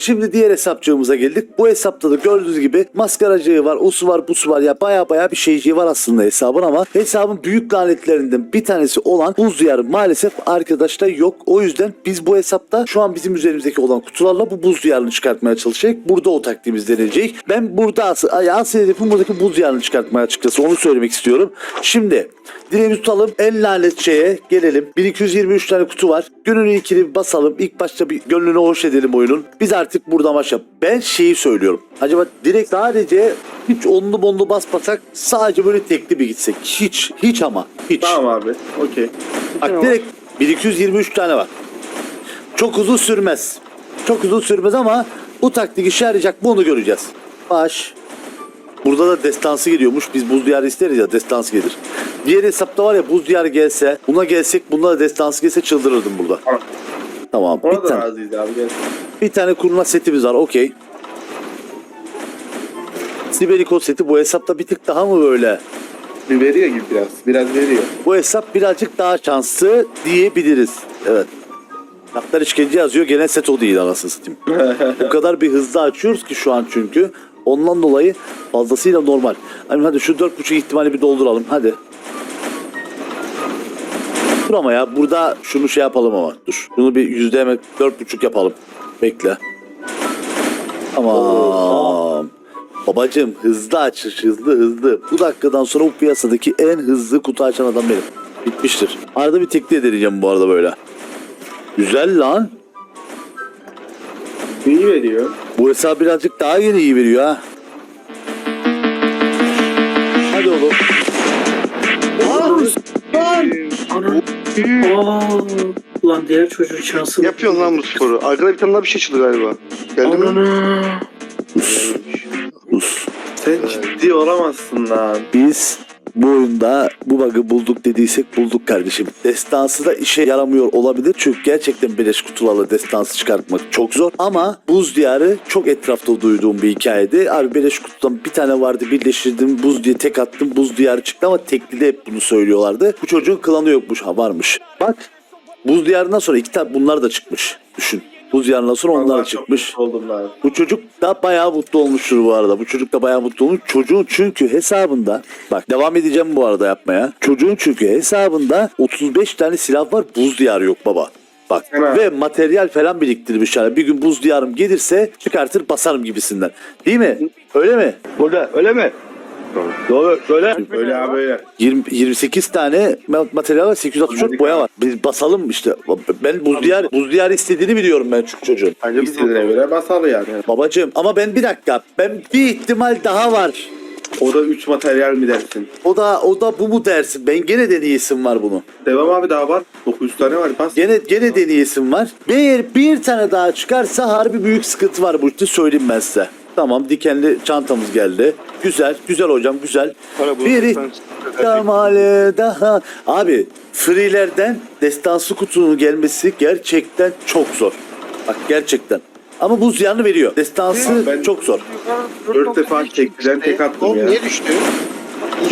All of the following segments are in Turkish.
Şimdi diğer hesapçığımıza geldik. Bu hesapta da gördüğünüz gibi maskaracığı var, usu var, busu var. Ya baya baya bir şeyciği var aslında hesabın ama hesabın büyük lanetlerinden bir tanesi olan buz diyarı maalesef arkadaşta yok. O yüzden biz bu hesapta şu an bizim üzerimizdeki olan kutularla bu buz diyarını çıkartmaya çalışacak. Burada o taktiğimiz deneyecek. Ben burada asıl, asıl hedefim buradaki buz diyarını çıkartmaya açıkçası onu söylemek istiyorum. Şimdi dileğimizi tutalım. En lanet şeye gelelim. 1223 tane kutu var. İkili bir basalım. İlk başta bir gönlünü hoş edelim oyunun. Biz artık burada maç yap. Ben şeyi söylüyorum. Acaba direkt sadece hiç onlu bonlu basmasak sadece böyle tekli bir gitsek. Hiç. Hiç ama. Hiç. Tamam abi. Okey. Bak direkt 1223 tane var. Çok uzun sürmez. Çok uzun sürmez ama bu taktik işe yarayacak mı onu göreceğiz. Baş. Burada da destansı geliyormuş. Biz buz diyarı isteriz ya destansı gelir. Diğer hesapta var ya buz diyarı gelse, buna gelsek bunda da destansı gelse çıldırırdım burada. Tamam. Tamam. Bir Ona da tane, razıyız abi. Gel. bir tane kurma setimiz var. Okey. Siberiko seti bu hesapta bir tık daha mı böyle? Bir veriyor gibi biraz. Biraz veriyor. Bu hesap birazcık daha şanslı diyebiliriz. Evet. Kaplar işkence yazıyor. Gene set o değil anasını satayım. o kadar bir hızlı açıyoruz ki şu an çünkü. Ondan dolayı fazlasıyla normal. Hani hadi şu 4.5 ihtimali bir dolduralım. Hadi. Dur ama ya burada şunu şey yapalım ama. Dur. Bunu bir yüzde hemen 4.5 yapalım. Bekle. Tamam. Babacım hızlı açış hızlı hızlı. Bu dakikadan sonra bu piyasadaki en hızlı kutu açan adam benim. Bitmiştir. Arada bir tekli deneyeceğim bu arada böyle. Güzel lan. İyi veriyor. Bu hesap birazcık daha yeni iyi veriyor ha. Aa, Ulan diğer çocuğun şansı. Yapıyorsun lan bu sporu. Arkada bir tane daha bir şey çıktı galiba. Geldi mi? Us. Us. Sen ciddi olamazsın lan. Biz bu oyunda bu bug'ı bulduk dediysek bulduk kardeşim. Destansı da işe yaramıyor olabilir. Çünkü gerçekten beleş kutularla destansı çıkartmak çok zor. Ama Buz Diyarı çok etrafta duyduğum bir hikayeydi. Abi beleş kutudan bir tane vardı birleştirdim buz diye tek attım buz diyarı çıktı ama tekli de hep bunu söylüyorlardı. Bu çocuğun klanı yokmuş ha varmış. Bak Buz Diyarı'ndan sonra iki tane bunlar da çıkmış. Düşün. Buz sonra onlar çıkmış. Oldum. Bu çocuk da bayağı mutlu olmuştur bu arada. Bu çocuk da bayağı mutlu olmuş. Çocuğun çünkü hesabında bak devam edeceğim bu arada yapmaya. Çocuğun çünkü hesabında 35 tane silah var. Buz diyarı yok baba. Bak Hemen. ve materyal falan biriktirmiş yani. Bir gün buz diyarım gelirse çıkartır basarım gibisinden. Değil mi? Öyle mi? Burada öyle mi? Doğru söyle. Öyle abi öyle. 20, 28 tane ma- materyal var 864 boya var. Biz basalım işte. Ben buz diyar buz diyarı istediğini biliyorum ben çünkü çocuğun. Bence İstediğine göre basar yani. Babacığım ama ben bir dakika. Ben bir ihtimal daha var. O da 3 materyal mi dersin? O da o da bu mu dersin? Ben gene deneyesim var bunu. Devam abi daha var. 900 tane var. Bas. Gene gene deneyesim var. Bir bir tane daha çıkarsa harbi büyük sıkıntı var bu işte söyleyeyim ben size. Tamam dikenli çantamız geldi. Güzel, güzel hocam güzel. Para Bir ihtimali daha. Abi freelerden destansı kutunun gelmesi gerçekten çok zor. Bak gerçekten. Ama buz yanı veriyor. Destansı Abi ben- çok zor. 4 defa tekliden tek attım ya. niye düştü?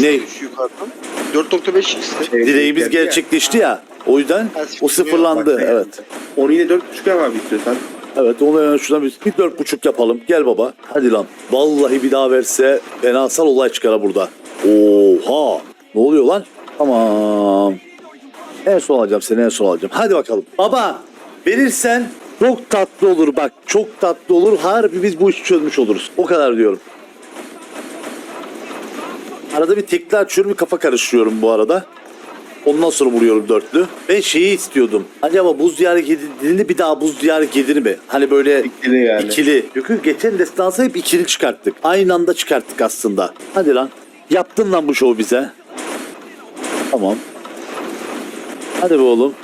Ne? Ne? Düştü yukarıdan. 4.5 x'te. Şey, Dileğimiz geldi ya. gerçekleşti ya. O yüzden o sıfırlandı. Evet. Onu yine 4.5 yap abi istiyorsan. Evet onu hemen şuradan bir, bir dört buçuk yapalım. Gel baba. Hadi lan. Vallahi bir daha verse fenasal olay çıkar burada. Oha. Ne oluyor lan? Tamam. En son alacağım seni en son alacağım. Hadi bakalım. Baba verirsen çok tatlı olur bak. Çok tatlı olur. Harbi biz bu işi çözmüş oluruz. O kadar diyorum. Arada bir tekli açıyorum bir kafa karıştırıyorum bu arada. Ondan sonra vuruyorum dörtlü. Ben şeyi istiyordum. Acaba buz diyarı geldiğinde bir daha buz diyarı gelir mi? Hani böyle İkili yani. ikili. Çünkü geçen destansı hep ikili çıkarttık. Aynı anda çıkarttık aslında. Hadi lan. Yaptın lan bu şovu bize. Tamam. Hadi be oğlum.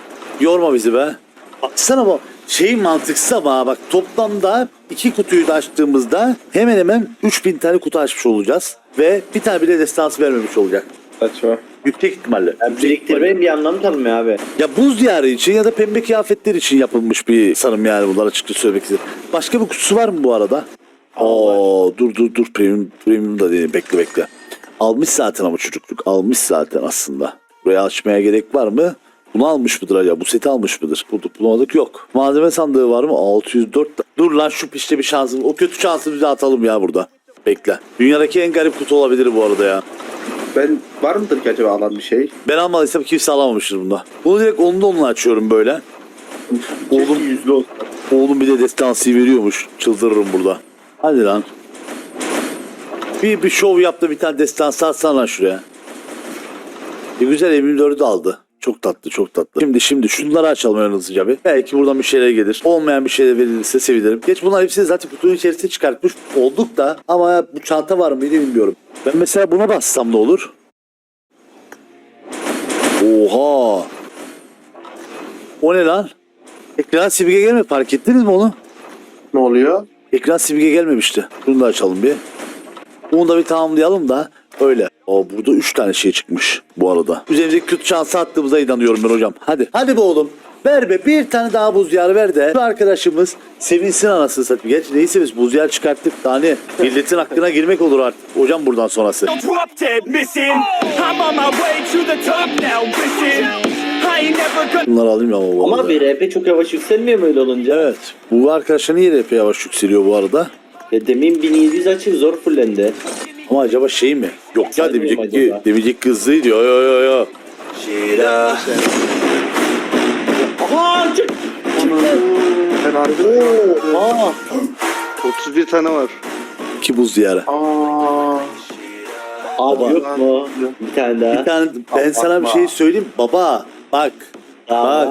Yorma bizi be. Baksana bu şey mantıksız ama bak toplamda iki kutuyu da açtığımızda hemen hemen 3000 tane kutu açmış olacağız. Ve bir tane bile destansı vermemiş olacak. Saçma. Yüksek ihtimalle. Yani biriktirmenin bir anlamı tanımıyor abi. Ya buz diyarı için ya da pembe kıyafetler için yapılmış bir sanırım yani bunlar açıkça söylemek istedim. Başka bir kutusu var mı bu arada? Oo dur dur dur premium, premium da değil bekle bekle. Almış zaten ama çocukluk almış zaten aslında. Buraya açmaya gerek var mı? Bunu almış mıdır acaba? Bu seti almış mıdır? Bulduk bulamadık yok. Malzeme sandığı var mı? 604. da- Dur lan şu pişte bir şansım. O kötü şansı bir de atalım ya burada. Bekle. Dünyadaki en garip kutu olabilir bu arada ya. Ben var mıdır ki acaba alan bir şey? Ben almadıysam kimse alamamıştır bunda. Bunu direkt onunla onunla açıyorum böyle. Oğlum yüzlü olsun. oğlum bir de destansı veriyormuş. Çıldırırım burada. Hadi lan. Bir, bir şov yaptı bir tane destansı atsana lan şuraya. E güzel M24'ü aldı. Çok tatlı çok tatlı. Şimdi şimdi şunları açalım en hızlıca bir. Belki buradan bir şeyler gelir. Olmayan bir şeyler verilirse sevinirim. Geç bunlar hepsini zaten kutunun içerisine çıkartmış olduk da ama bu çanta var mıydı bilmiyorum. Ben mesela buna bassam ne olur? Oha. O ne lan? Ekran simge gelmedi. Fark ettiniz mi onu? Ne oluyor? Ekran simge gelmemişti. Bunu da açalım bir. Bunu da bir tamamlayalım da öyle. O burada 3 tane şey çıkmış bu arada. Üzerimizdeki kötü şansı attığımıza inanıyorum ben hocam. Hadi. Hadi be oğlum. Ver be bir tane daha buz diyarı ver de şu arkadaşımız sevinsin anasını satayım. Gerçi neyse biz buz diyarı çıkarttık. Hani milletin hakkına girmek olur artık. Hocam buradan sonrası. Bunları alayım ama bu Ama arada. bir RP çok yavaş yükselmiyor mu öyle olunca? Evet. Bu arkadaşlar niye epey yavaş yükseliyor bu arada? Ya demin 1700 açık zor fullendi. Ama acaba şey mi? Yok ya demeyecek ki. Demeyecek kızlıydı. Yo yo yo yo. Aha çık. Ben. Aa. 31 tane var. Ki buz diyarı. Aa. Abi Baba. yok mu? Bir tane daha. Bir tane ben sana bir şey söyleyeyim. Baba bak. Bak.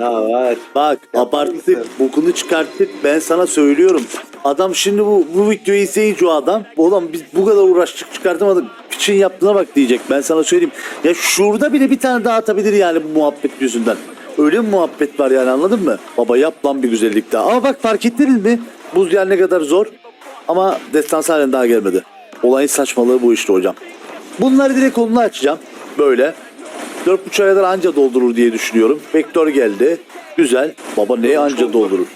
var. Bak abarttık. Bokunu çıkarttık. Ben sana söylüyorum. Adam şimdi bu, bu videoyu izleyince o adam. Oğlum biz bu kadar uğraştık çıkartamadık. Piçin yaptığına bak diyecek. Ben sana söyleyeyim. Ya şurada bile bir tane daha atabilir yani bu muhabbet yüzünden. Öyle bir muhabbet var yani anladın mı? Baba yap lan bir güzellik daha. Ama bak fark ettiniz mi? Buz yer ne kadar zor. Ama destans halen daha gelmedi. Olayın saçmalığı bu işte hocam. Bunları direkt kolunu açacağım. Böyle. 4.5'a kadar anca doldurur diye düşünüyorum. Vektör geldi. Güzel. Baba neye anca doldurur?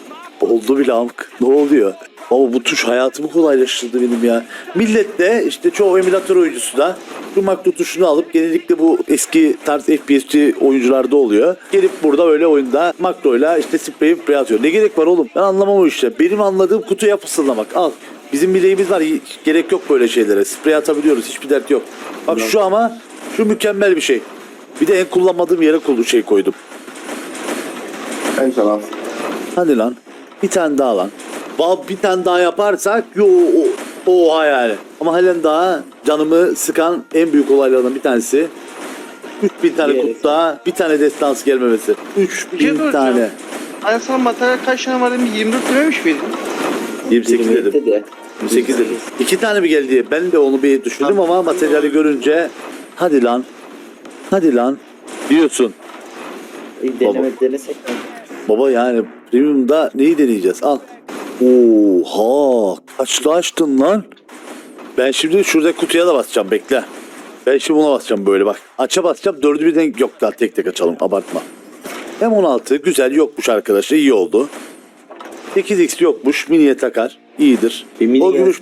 Oldu bile amk. Ne oluyor? Baba bu tuş hayatımı kolaylaştırdı benim ya. Millet de işte çoğu emülatör oyuncusu da şu makro tuşunu alıp genellikle bu eski tarz FPS'ci oyuncularda oluyor. Gelip burada öyle oyunda makroyla işte sprey sprey atıyor. Ne gerek var oğlum? Ben anlamam o işte. Benim anladığım kutuya fısıldamak. Al. Bizim bileğimiz var. Gerek yok böyle şeylere. Sprey atabiliyoruz. Hiçbir dert yok. Bak şu ama şu mükemmel bir şey. Bir de en kullanmadığım yere kulu şey koydum. En şans. Hadi lan. Bir tane daha lan. Ba- Bir tane daha yaparsak yo o, oha yani. Ama halen daha canımı sıkan en büyük olaylardan bir tanesi. 3000 tane Gerek. kut daha bir tane destans gelmemesi. 3000 şey soracağım. tane. Ben sana materyal kaç tane var dedim 24 dememiş miydin? 28 dedim. 27'de de. 28 dedim. İki tane bir geldi. Ben de onu bir düşündüm ama materyali görünce hadi lan. Hadi lan. Diyorsun. İyi deneme denesek mi? Baba yani premium'da neyi deneyeceğiz? Al. Oha! Kaçta açtın lan? Ben şimdi şurada kutuya da basacağım bekle. Ben şimdi buna basacağım böyle bak. Aça basacağım dördü birden yok daha tek tek açalım abartma. M16 güzel yokmuş arkadaşlar iyi oldu. 8x yokmuş miniye takar iyidir. Bir mini o gümüş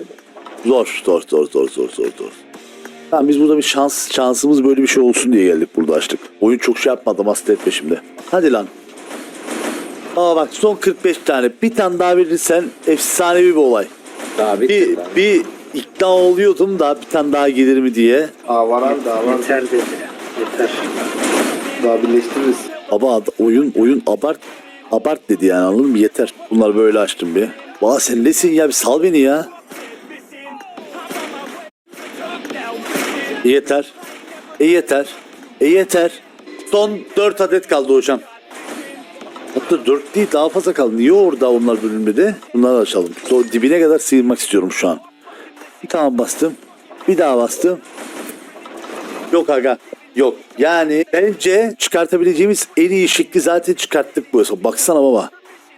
zor zor zor zor zor zor zor. Tamam biz burada bir şans şansımız böyle bir şey olsun diye geldik burada açtık. Oyun çok şey yapmadı hasta etme şimdi. Hadi lan. Aa bak son 45 tane. Bir tane daha verirsen efsanevi bir olay. Daha Bir, bitti. bir ikna oluyordum da bir tane daha gelir mi diye. Aa var abi daha var. Yeter dedi. Yeter. Daha birleştiririz. Baba oyun oyun abart abart dedi yani anladın mı? Yeter. Bunları böyle açtım bir. Valla sen nesin ya bir sal beni ya. Yeter. E yeter. E yeter. Son 4 adet kaldı hocam. Hatta 4 değil daha fazla kaldı. Niye orada onlar bölünmedi? Bunları açalım. O dibine kadar sıyırmak istiyorum şu an. Bir tane bastım. Bir daha bastım. Yok aga. Yok. Yani bence çıkartabileceğimiz en iyi şekli zaten çıkarttık bu hesap. Baksana baba.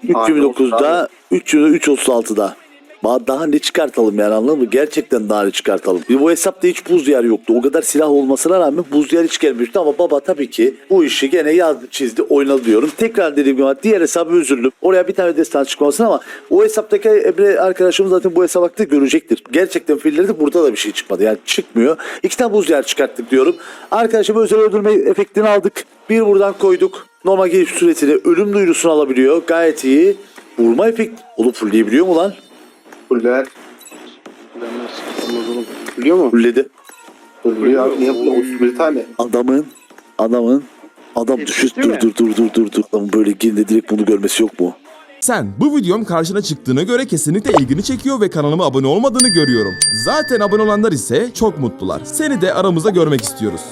329'da 336'da. Daha ne çıkartalım yani anladın mı? Gerçekten daha ne çıkartalım. Bu hesapta hiç buz diyar yoktu. O kadar silah olmasına rağmen buz diyar hiç gelmişti ama baba tabii ki bu işi gene yazdı çizdi oynadı diyorum. Tekrar dediğim gibi diğer hesabı üzüldüm. Oraya bir tane destan çıkmasın ama o hesaptaki Emre arkadaşımız zaten bu hesaba baktı görecektir. Gerçekten filleri burada da bir şey çıkmadı. Yani çıkmıyor. İki tane buz diyar çıkarttık diyorum. Arkadaşıma özel öldürme efektini aldık. Bir buradan koyduk. Normal geliş süretiyle ölüm duyurusunu alabiliyor. Gayet iyi. Vurma efekt. Oğlum fullleyebiliyor mu lan? Fuller. Biliyor mu? Fulledi. Fuller abi. Niye fuller? 31 tane. Adamın adamın adam düşür Yetişti dur dur dur dur dur dur. Adamın böyle girinde direkt bunu görmesi yok mu? Sen bu videom karşına çıktığına göre kesinlikle ilgini çekiyor ve kanalıma abone olmadığını görüyorum. Zaten abone olanlar ise çok mutlular. Seni de aramızda görmek istiyoruz.